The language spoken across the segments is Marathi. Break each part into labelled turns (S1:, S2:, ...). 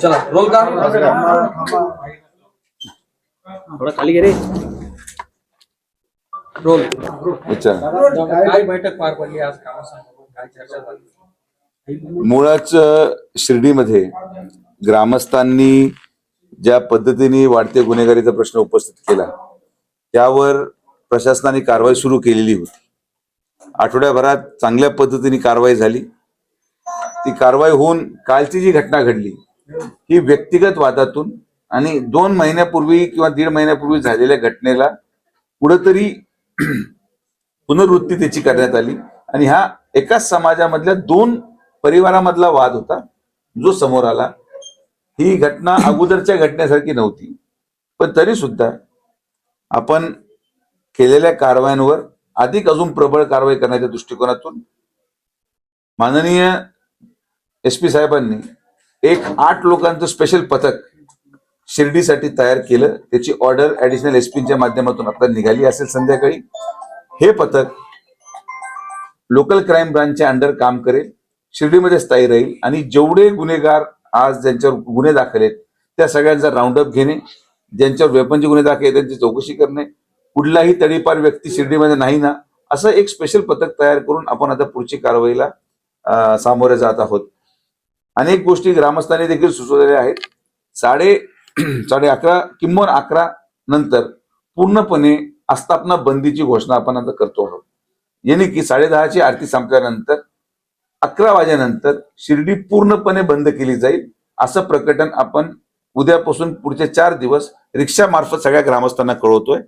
S1: चला रोल का
S2: थोडा खाली गे रे.
S1: रोल
S3: अच्छा.
S1: काय बैठक पार पडली आज कामासंदर्भात? काय चर्चा झाली?
S3: मुळाच शिर्डीमध्ये ग्रामस्थांनी ज्या पद्धतीने वाढते गुन्हेगारीचा प्रश्न उपस्थित केला त्यावर प्रशासनाने कारवाई सुरू केलेली होती. आठवड्याभरात चांगल्या पद्धतीने कारवाई झाली. ती कारवाई होऊन कालची जी घटना घडली ही व्यक्तिगत वादातून आणि दोन महिन्यापूर्वी किंवा दीड महिन्यापूर्वी झालेल्या घटनेला कुठंतरी पुनर्वृत्ती त्याची करण्यात आली. आणि हा एकाच समाजामधल्या दोन परिवारामधला वाद होता जो समोर आला. ही घटना अगोदरच्या घटनेसारखी नव्हती. पण तरी सुद्धा आपण केलेल्या कारवायांवर अधिक अजून प्रबळ कारवाई करण्याच्या दृष्टिकोनातून माननीय एस पी साहेबांनी एक आठ लोकांचं स्पेशल पथक शिर्डीसाठी तयार केलं. त्याची ऑर्डर ऍडिशनल एस पीच्या माध्यमातून आता निघाली असेल संध्याकाळी. हे पथक लोकल क्राईम ब्रांचच्या अंडर काम करेल. शिर्डीमध्ये स्थायी राहील. आणि जेवढे गुन्हेगार आज ज्यांच्यावर गुन्हे दाखल आहेत त्या सगळ्यांचा राऊंड अप घेणे ज्यांच्यावर वेपनचे गुन्हे दाखल आहेत त्यांची चौकशी करणे कुठलाही तडीपार व्यक्ती शिर्डीमध्ये नाही ना असं एक स्पेशल पथक तयार करून आपण आता पुढची कारवाईला सामोरे जात आहोत. अनेक गोष्टी ग्रामस्थांनी देखील सुचवलेल्या आहेत. साडे साडे अकरा किंमत अकरा नंतर पूर्णपणे आस्थापना बंदीची घोषणा आपण आता करतो आहोत. याने की साडे दहाची आरती संपल्यानंतर अकरा वाजेनंतर शिर्डी पूर्णपणे बंद केली जाईल असं प्रकटन आपण उद्यापासून पुढचे चार दिवस रिक्षामार्फत सगळ्या ग्रामस्थांना कळवतोय.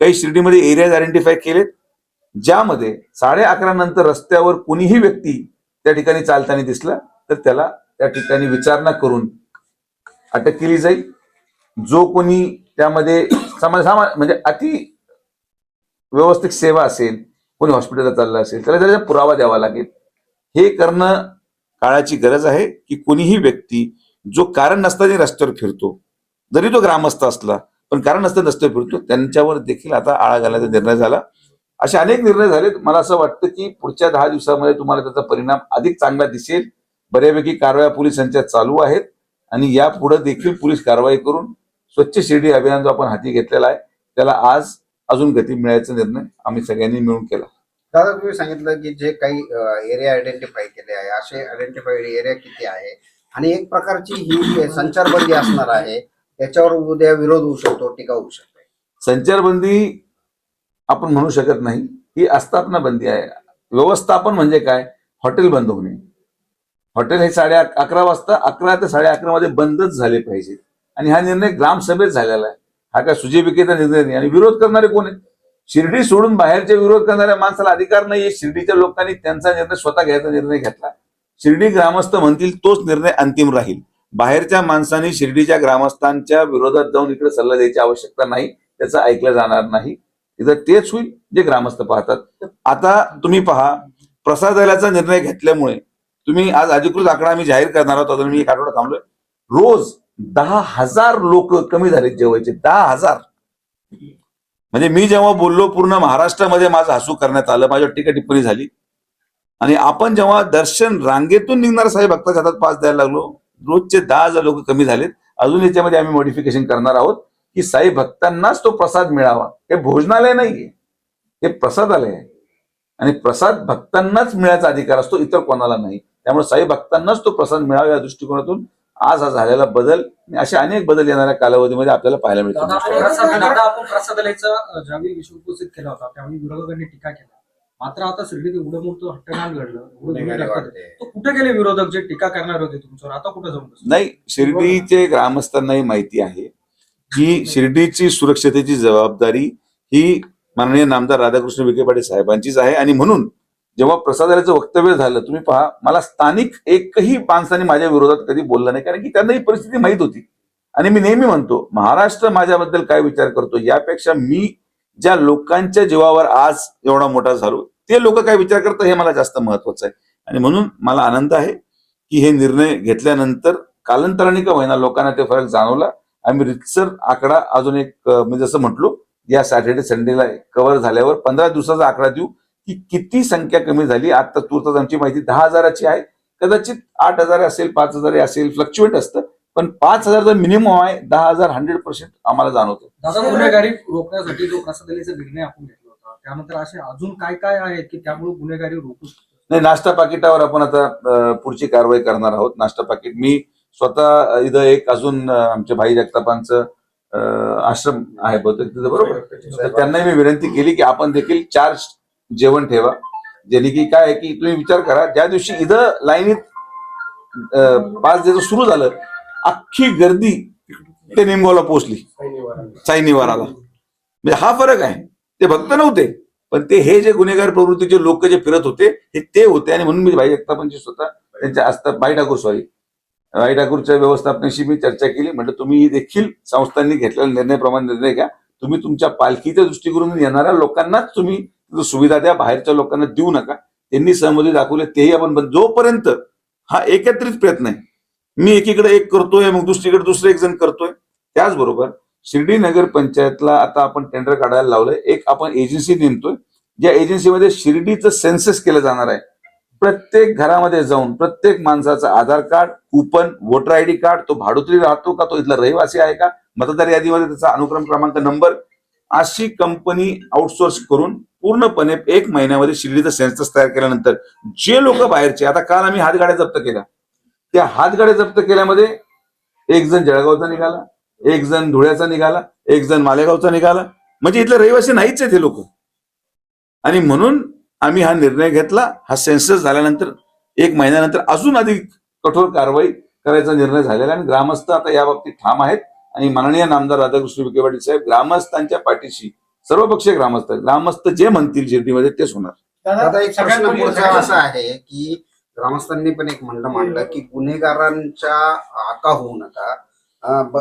S3: काही शिर्डीमध्ये एरियाज आयडेंटिफाय केलेत ज्यामध्ये साडे अकरा नंतर रस्त्यावर कुणीही व्यक्ती त्या ठिकाणी चालताना दिसला तर त्याला त्या ठिकाणी विचारणा करून अटक केली जाईल. जो कोणी त्यामध्ये समाज सामा म्हणजे अति व्यवस्थित सेवा असेल कोणी हॉस्पिटलला चाललं असेल त्याला त्याचा पुरावा द्यावा लागेल. हे करणं काळाची गरज आहे की कोणीही व्यक्ती जो कारण नसताना रस्त्यावर फिरतो जरी तो ग्रामस्थ असला पण कारण नसताना रस्त्यावर फिरतो त्यांच्यावर देखील आता आळा घालण्याचा निर्णय झाला. असे अनेक निर्णय झालेत. मला असं वाटतं की पुढच्या दहा दिवसामध्ये तुम्हाला त्याचा परिणाम अधिक चांगला दिसेल. बऱ्यापैकी कारवाया पोलिसांच्या चालू आहेत आणि यापुढे देखील पोलीस कारवाई करून स्वच्छ शिर्डी अभियान जो आपण हाती घेतलेला आहे त्याला आज अजून गती मिळायचा निर्णय आम्ही सगळ्यांनी मिळून केला.
S4: दादा तुम्ही सांगितलं की जे काही एरिया आयडेंटिफाय केले आहे असे आयडेंटिफाईड एरिया किती आहे? आणि एक प्रकारची ही संचारबंदी असणार आहे त्याच्यावर उद्या विरोध होऊ शकतो टीका होऊ शकते.
S3: संचारबंदी आपण म्हणू शकत नाही. ही आस्थापना बंदी आहे. व्यवस्थापन म्हणजे काय? हॉटेल बंद होणे. हॉटेल हे साडे अकरा वाजता अकरा ते साडे अकरा मध्ये बंदच झाले पाहिजे. आणि हा निर्णय ग्रामसभेत झालेला आहे. हा काय सुजीविकेचा निर्णय नाही. आणि विरोध करणारे कोण आहेत? शिर्डी सोडून बाहेरचे विरोध करणाऱ्या माणसाला अधिकार नाहीये. शिर्डीच्या लोकांनी त्यांचा निर्णय स्वतः घ्यायचा निर्णय घेतला. शिर्डी ग्रामस्थ म्हणतील तोच निर्णय अंतिम राहील. बाहेरच्या माणसांनी शिर्डीच्या ग्रामस्थांच्या विरोधात जाऊन इकडे सल्ला द्यायची आवश्यकता नाही. त्याचं ऐकलं जाणार नाही. इथं तेच होईल जे ग्रामस्थ पाहतात. आता तुम्ही पहा प्रसादालयाचा निर्णय घेतल्यामुळे तुम्ही आज अधिकृत आकडा आम्ही जाहीर करणार आहोत अजून मी एक आठवडा थांबलोय. रोज दहा हजार लोक कमी झाले जेवायचे दहा हजार. म्हणजे मी जेव्हा बोललो पूर्ण महाराष्ट्रामध्ये माझं हसू करण्यात आलं माझ्या टीका टिप्पणी झाली. आणि आपण जेव्हा दर्शन रांगेतून निघणार साहेब भक्ताच्या हातात पास द्यायला लागलो रोजचे दहा हजार लोक कमी झालेत. अजून याच्यामध्ये आम्ही मॉडिफिकेशन करणार आहोत की साई भक्तांनाच तो प्रसाद मिळावा. हे भोजनालय नाहीये. हे प्रसादालय आहे. आणि प्रसाद भक्तांनाच मिळायचा अधिकार असतो इतर कोणाला नाही. त्यामुळे साई भक्तांनाच तो प्रसाद मिळावा या दृष्टिकोनातून. आज हा झालेला बदल आणि असे अनेक बदल येणाऱ्या कालावधीमध्ये आपल्याला पाहायला
S1: दादा, आपण प्रसादालयाचा ज्यावेळी विषय उपस्थित केला होता त्यावेळी विरोधकांनी टीका केला. मात्र आता शिर्डीत एवढं मोठं हट्टनान घडलं कुठे गेले विरोधक जे टीका करणार होते तुमच्यावर? आता कुठे जाऊन?
S3: नाही शिर्डीचे ग्रामस्थांनाही माहिती आहे की शिर्डीची सुरक्षतेची जबाबदारी ही माननीय नामदार राधाकृष्ण विखे पाटील साहेबांचीच आहे आणि म्हणून जेव्हा प्रसादाचं वक्तव्य झालं तुम्ही पहा मला स्थानिक एकही माणसाने माझ्या विरोधात कधी बोललं नाही. कारण की त्यांना ही परिस्थिती माहीत होती. आणि मी नेहमी म्हणतो महाराष्ट्र माझ्याबद्दल काय विचार करतो यापेक्षा मी ज्या लोकांच्या जीवावर आज एवढा मोठा झालो ते लोक काय विचार करतात हे मला जास्त महत्वाचं आहे. आणि म्हणून मला आनंद आहे की हे निर्णय घेतल्यानंतर कालांतराने का होईना लोकांना ते फरक जाणवला. आम्ही रितसर आकडा अजून एक मी म्हणजे जसं म्हटलो या सॅटर्डे संडेला कव्हर झाल्यावर पंधरा दिवसाचा आकडा देऊ. की किती संख्या कमी झाली? आता तुर्तास आमची माहिती दहा हजाराची आहे. कदाचित आठ हजार असेल पाच हजार असेल फ्लक्च्युएट असतं. पण पाच हजार जर मिनिमम आहे दहा हजार हंड्रेड पर्सेंट आम्हाला जाणवतं.
S1: दादा गुन्हेगारी रोखण्यासाठी जो प्रसादलीचा निर्णय आपण घेतला होता त्यानंतर असे अजून काय काय आहेत की त्यामुळे गुन्हेगारी रोखू शकतो?
S3: नाही नाश्ता पाकिटावर आपण आता पुढची कारवाई करणार आहोत. नाश्ता पाकिट मी स्वतः इथं एक अजून अं, आमच्या भाई जगतापांचं आश्रम आहे बहुतेक तिथं बरोबर? तर त्यांनाही मी विनंती केली की आपण देखील चार्ज जेवण ठेवा. जेणे की काय आहे की तुम्ही विचार करा ज्या दिवशी इथं लाईनीत पाच दिवस सुरू झालं अख्खी गर्दी ते निमगावला पोहोचली. साईनिवाराला म्हणजे हा फरक आहे. ते भक्त नव्हते पण ते हे जे गुन्हेगार प्रवृत्तीचे लोक जे फिरत होते हे ते होते. आणि म्हणून मी भाई जगतापांची स्वतः त्यांच्या असतात बाई ठाकूर सॉरी बाई ठाकूरच्या व्यवस्थापनाशी मी चर्चा केली. म्हटलं तुम्ही ही देखील संस्थांनी घेतलेला निर्णय प्रमाण निर्णय घ्या. तुम्ही तुमच्या पालखीच्या दृष्टिकोनातून येणाऱ्या लोकांनाच तुम्ही सुविधा द्या बाहेरच्या लोकांना देऊ नका. त्यांनी सहमती दाखवले तेही आपण जोपर्यंत हा एकत्रित प्रयत्न आहे मी एकीकडे एक करतोय मग दुसरीकडे दुसरे एक जण करतोय त्याचबरोबर शिर्डी नगर पंचायतला आता आपण टेंडर काढायला लावलंय. एक आपण एजन्सी नेमतोय ज्या एजन्सीमध्ये शिर्डीचं सेन्सस केलं जाणार आहे. प्रत्येक घरामध्ये जाऊन प्रत्येक माणसाचं Aadhaar card coupon voter I D card तो भाडोत्री राहतो का तो इथला रहिवासी आहे का मतदार यादीमध्ये त्याचा अनुक्रम क्रमांक नंबर अशी कंपनी आउटसोर्स करून पूर्णपणे एक महिन्यामध्ये शिर्डीचा सेन्सस तयार केल्यानंतर जे लोक बाहेरचे आता काल आम्ही हातगाड्या जप्त केल्या. त्या हातगाड्या जप्त केल्यामध्ये एक जण जळगावचा निघाला एक जण धुळ्याचा निघाला एक जण मालेगावचा निघाला. म्हणजे इथले रहिवासी नाहीच आहेत हे लोक. आणि म्हणून आम्ही हा निर्णय घेतला. हा सेन्सस झाल्यानंतर एक महिन्यानंतर अजून अधिक कठोर कारवाई करायचा निर्णय झालेला आणि ग्रामस्थ आता या बाबतीत ठाम आहेत. आणि माननीय नामदार राधाकृष्ण विखे पाटील साहेब ग्रामस्थांच्या पाठीशी सर्वपक्षीय ग्रामस्थ. ग्रामस्थ जे म्हणतील शिर्डीमध्ये तेच होणार.
S4: आता एक प्रश्न पुढचा असा आहे की ग्रामस्थांनी पण एक म्हणणं मांडलं की गुन्हेगारांच्या आका होऊ नका.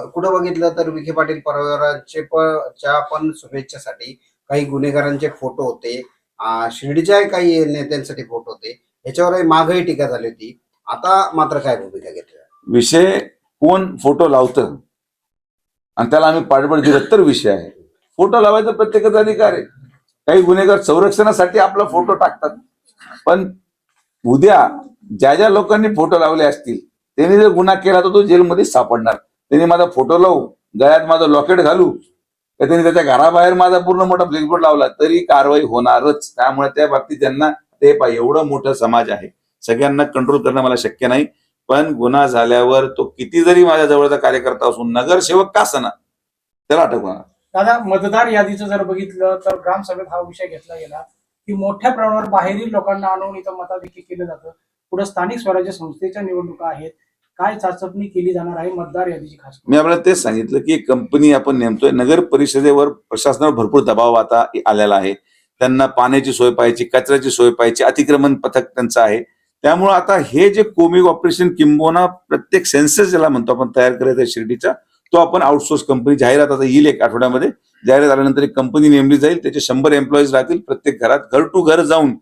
S4: कुठं बघितलं तर विखे पाटील परिवाराचे पण च्या पण शुभेच्छेसाठी काही गुन्हेगारांचे फोटो होते. अं, शिर्डीच्याही काही नेत्यांसाठी फोटो होते. याच्यावरही मागही टीका झाली होती. आता मात्र काय भूमिका घेतली
S3: विषय कोण फोटो लावतं? आणि त्याला आम्ही पाठबळ दिलं. तर विषय आहे. फोटो लावायचा प्रत्येकाचा अधिकार आहे. काही गुन्हेगार संरक्षणासाठी आपला फोटो टाकतात. पण उद्या ज्या ज्या लोकांनी फोटो लावले असतील त्यांनी जर गुन्हा केला तर तो जेलमध्ये सापडणार. त्यांनी माझा फोटो लावू गळ्यात माझं लॉकेट घालू का त्यांनी त्याच्या घराबाहेर माझा पूर्ण मोठा फ्लेक्सबोर्ड लावला तरी कारवाई होणारच. त्यामुळे त्या बाबतीत त्यांना ते पा एवढं मोठं समाज आहे. सगळ्यांना कंट्रोल करणं मला शक्य नाही. पण गुन्हा झाल्यावर तो किती जरी माझ्या जवळचा कार्यकर्ता असून नगरसेवक का असना त्याला अटक होणार.
S5: दादा मतदार यादीचं जर बघितलं तर ग्रामसभेत हा विषय घेतला गेला की मोठ्या प्रमाणावर बाहेरील लोकांना आणून इथं मताधिक्य केलं जातं. पुढे स्थानिक स्वराज्य संस्थेच्या निवडणुका आहेत. काय चाचपणी केली जाणार आहे मतदार यादीची खास?
S3: मी आपल्याला तेच सांगितलं की कंपनी आपण नेमतोय. नगर परिषदेवर प्रशासनावर भरपूर दबाव आता आलेला आहे. त्यांना पाण्याची सोय पाहिजे कचऱ्याची सोय पाहिजे अतिक्रमण पथक त्यांचं आहे. त्यामुळं आता हे जे कोमिक ऑपरेशन किंबोना प्रत्येक सेन्सस ज्याला म्हणतो आपण तयार करायचा शिर्डीचा तो आपण आउटसोर्स कंपनी जाहिरात आता येईल एक आठवड्यामध्ये. जाहिरात आल्यानंतर एक कंपनी नेमली जाईल त्याचे शंभर एम्प्लॉईज राहतील प्रत्येक घरात घर टू घर जाऊन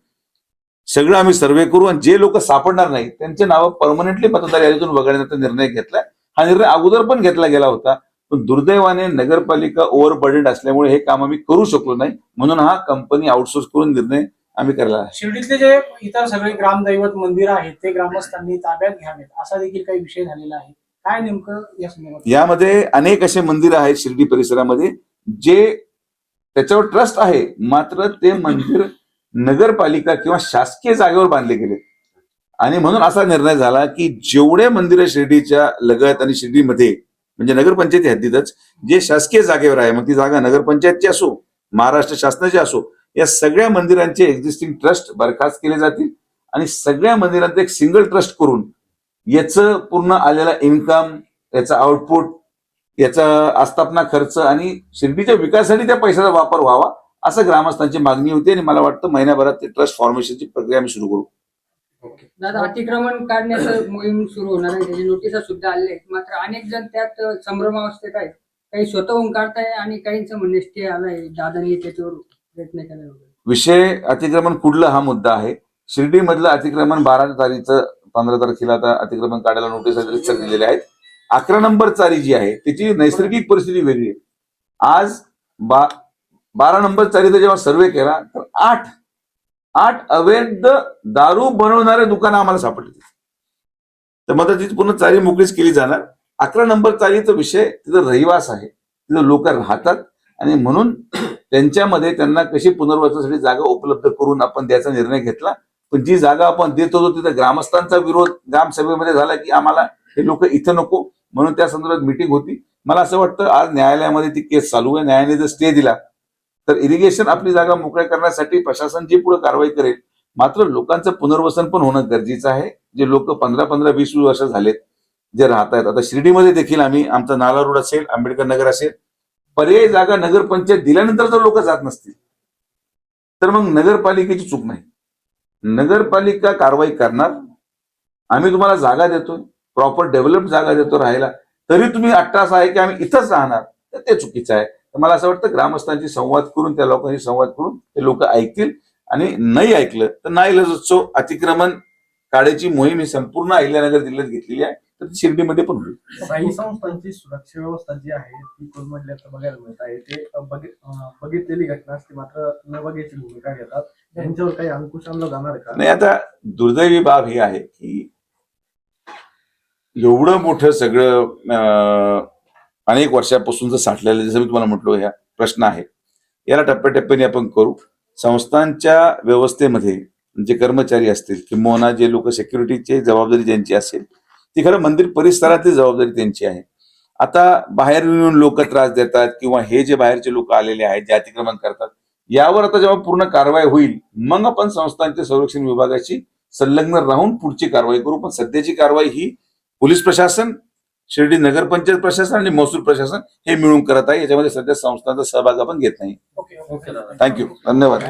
S3: सगळं आम्ही सर्वे करू आणि जे लोक सापडणार नाही त्यांचे नावं परमनंटली मतदार यादीतून वगळण्याचा निर्णय घेतलाय हा निर्णय अगोदर पण घेतला गेला होता पण दुर्दैवाने नगरपालिका ओव्हरबर्डेड असल्यामुळे हे काम आम्ही करू शकलो नाही. म्हणून हा कंपनी आउटसोर्स करून निर्णय आम्ही आहे
S5: शिर्डीतले जे इतर सगळे ग्रामदैवत मंदिर आहेत ते ग्रामस्थांनी ताब्यात घ्यावेत. असा देखील काही विषय झालेला आहे. काय नेमकं या संदर्भात?
S3: यामध्ये अनेक असे मंदिर आहेत शिर्डी परिसरामध्ये जे त्याच्यावर ट्रस्ट आहे. मात्र ते मंदिर नगरपालिका किंवा शासकीय जागेवर बांधले गेले. आणि म्हणून असा निर्णय झाला की जेवढे मंदिरं शिर्डीच्या लगत आणि शिर्डीमध्ये म्हणजे नगरपंचायती हद्दीतच जे शासकीय जागेवर आहे मग ती जागा नगरपंचायतची असो महाराष्ट्र शासनाची असो या सगळ्या मंदिरांचे एक्झिस्टिंग ट्रस्ट बरखास्त केले जातील आणि सगळ्या मंदिरांचं एक सिंगल ट्रस्ट करून याचं पूर्ण आलेला इन्कम याचा आउटपुट याचा आस्थापना खर्च आणि शिर्डीच्या विकासासाठी त्या पैशाचा वापर व्हावा असं ग्रामस्थांची मागणी होती आणि मला वाटतं महिन्याभरात ते ट्रस्ट फॉर्मेशनची प्रक्रिया आम्ही सुरू करू.
S6: दादा अतिक्रमण काढण्याचं मोहीम सुरू होणार आहे. त्याची नोटिसा सुद्धा आलेल्या आहेत. मात्र अनेक जण त्यात संभ्रमावस्थेत आहेत. काही स्वतःहून काढताय आणि काहींचं म्हणणे स्टे आलाय दादांनी त्याच्यावर
S3: विषय अतिक्रमण कुठलं हा मुद्दा आहे? शिर्डी मधलं अतिक्रमण बारा तारीखचं पंधरा तारखेला आता अतिक्रमण काढायला नोटीस रितसर दिलेल्या आहेत. अकरा नंबर चारी जी आहे त्याची नैसर्गिक परिस्थिती वेगळी आहे. आज बा बारा नंबर चारीचा जेव्हा सर्वे केला तर आठ आठ अवैध दारू बनवणारे दुकानं आम्हाला सापडली. तर मग तिथे पूर्ण चारी मोकळीच केली जाणार. अकरा नंबर चारीचा विषय तिथं रहिवास आहे. तिथं लोक राहतात. आणि म्हणून त्यांच्यामध्ये त्यांना कशी पुनर्वसनासाठी जागा उपलब्ध करून आपण द्यायचा निर्णय घेतला पण जी जागा आपण देत होतो तिथं ग्रामस्थांचा विरोध ग्रामसभेमध्ये झाला की आम्हाला हे लोक इथं नको म्हणून त्या संदर्भात मिटिंग होती. मला असं वाटतं आज न्यायालयामध्ये ती केस चालू आहे. न्यायालयाने जर स्टे दिला तर इरिगेशन आपली जागा मोकळ्या करण्यासाठी प्रशासन जी पुढे कारवाई करेल मात्र लोकांचं पुनर्वसन पण होणं गरजेचं आहे. जे लोक पंधरा पंधरा वीस वीस वर्ष झालेत जे राहत आहेत आता शिर्डीमध्ये देखील आम्ही आमचा नाला रोड असेल आंबेडकर नगर असेल पर्यायी जागा नगरपंचायत दिल्यानंतर जर लोक जात नसतील. तर मग नगरपालिकेची चूक नाही. नगरपालिका कारवाई करणार. आम्ही तुम्हाला जागा देतोय. प्रॉपर डेव्हलप जागा देतो राहायला. तरी तुम्ही अट्टास आहे की आम्ही इथंच राहणार. तर ते चुकीचं आहे. तर मला असं वाटतं ग्रामस्थांशी संवाद करून त्या लोकांशी संवाद करून ते लोक ऐकतील आणि नाही ऐकलं तर नाही लजोत्सव अतिक्रमण काढायची मोहीम ही संपूर्ण अहिल्यानगर जिल्ह्यात घेतलेली आहे. तर ती शिर्डीमध्ये पण होईल.
S7: काही संस्थांची सुरक्षा व्यवस्था जी आहे ती कोलमडल्याचं बघायला मिळत आहे ते बघि- बघितलेली घटना असते मात्र न बघायची भूमिका घेतात. त्यांच्यावर काही अंकुश आणलं जाणार का?
S3: नाही आता दुर्दैवी बाब ही आहे की एवढं मोठं सगळं अं, अनेक वर्षापासून साठलेलं जसं मी तुम्हाला म्हटलो ह्या प्रश्न आहे. याला टप्प्याटप्प्याने आपण करू. संस्थांच्या व्यवस्थेमध्ये जे कर्मचारी असतील किंवा जे लोक सेक्युरिटीची जबाबदारी ज्यांची असेल ती खरं मंदिर परिसरातली जबाबदारी त्यांची आहे. आता बाहेर येऊन लोक त्रास देतात किंवा हे जे बाहेरचे लोक आलेले आहेत जे अतिक्रमण करतात यावर आता जेव्हा पूर्ण कारवाई होईल मग आपण संस्थांच्या संरक्षण विभागाची संलग्न राहून पुढची कारवाई करू. पण सध्याची कारवाई ही पोलीस प्रशासन शिर्डी नगरपंचायत प्रशासन आणि महसूल प्रशासन हे मिळून करत आहे. याच्यामध्ये सध्या संस्थांचा सहभाग आपण घेत नाही. थँक्यू धन्यवाद.